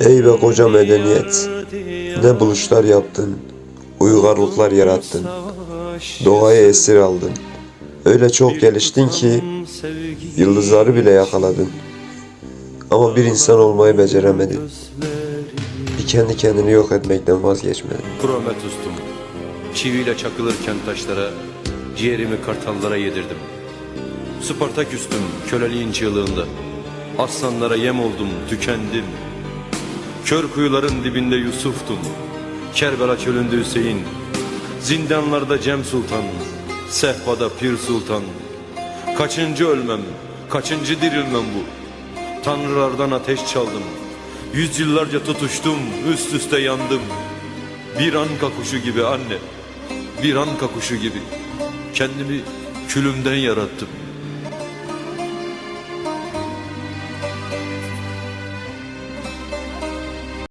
Ey be koca medeniyet, ne buluşlar yaptın, uygarlıklar yarattın, doğayı esir aldın. Öyle çok geliştin ki yıldızları bile yakaladın. Ama bir insan olmayı beceremedin. Bir kendi kendini yok etmekten vazgeçmedin. Prometheus'tum. Çiviyle çakılırken taşlara, ciğerimi kartallara yedirdim. Spartaküstüm köleliğin çığlığında. Aslanlara yem oldum, tükendim. Kör kuyuların dibinde Yusuf'tum. Kerbela çölünde Hüseyin. Zindanlarda Cem Sultan. Sehpada Pir Sultan. Kaçıncı ölmem, kaçıncı dirilmem bu. Tanrılardan ateş çaldım. Yüzyıllarca tutuştum, üst üste yandım. Bir anka kuşu gibi anne. Bir anka kuşu gibi. Kendimi külümden yarattım.